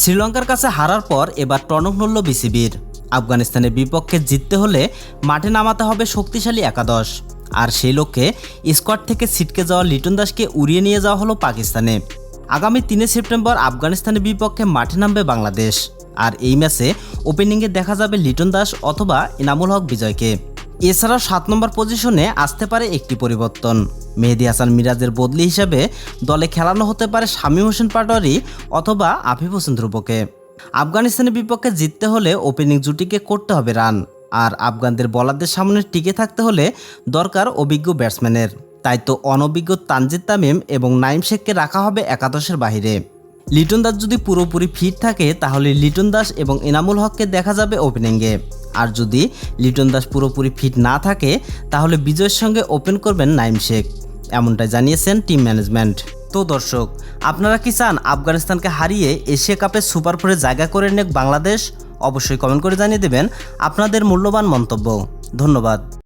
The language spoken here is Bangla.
শ্রীলঙ্কার কাছে হারার পর এবার টনক নড়ল বিসিবির। আফগানিস্তানের বিপক্ষে জিততে হলে মাঠে নামাতে হবে শক্তিশালী একাদশ। আর সেই লক্ষ্যে স্কোয়াড থেকে ছিটকে যাওয়া লিটন দাসকে উড়িয়ে নিয়ে যাওয়া হলো পাকিস্তানে। আগামী তিনে সেপ্টেম্বর আফগানিস্তানের বিপক্ষে মাঠে নামবে বাংলাদেশ। আর এই ম্যাচে ওপেনিংয়ে দেখা যাবে লিটন দাস অথবা ইনামুল হক বিজয়কে। এছাড়াও সাত নম্বর পজিশনে আসতে পারে একটি পরিবর্তন। মেহেদি হাসান মিরাজের বদলি হিসেবে দলে খেলানো হতে পারে শামীম হোসেন পাটোয়ারি অথবা আফিফ হোসেন ধ্রুবকে। আফগানিস্তানের বিপক্ষে জিততে হলে ওপেনিং জুটিকে করতে হবে রান। আর আফগানদের বলারদের সামনে টিকে থাকতে হলে দরকার অভিজ্ঞ ব্যাটসম্যানের। তাই তো অনভিজ্ঞ তানজিদ তামিম এবং নাইম শেখকে রাখা হবে একাদশের বাইরে লিটন দাস যদি পুরোপুরি ফিট থাকে, তাহলে লিটন দাস এবং এনামুল হককে দেখা যাবে ওপেনিংয়ে। আর যদি লিটন দাস পুরোপুরি ফিট না থাকে, তাহলে বিজয়ের সঙ্গে ওপেন করবেন নাইম শেখ, এমনটাই জানিয়েছেন টিম ম্যানেজমেন্ট। তো দর্শক, আপনারা কি চান আফগানিস্তানকে হারিয়ে এশিয়া কাপে সুপার ফোরে জায়গা করে নেক বাংলাদেশ? অবশ্যই কমেন্ট করে জানিয়ে দেবেন আপনাদের মূল্যবান মন্তব্য। ধন্যবাদ।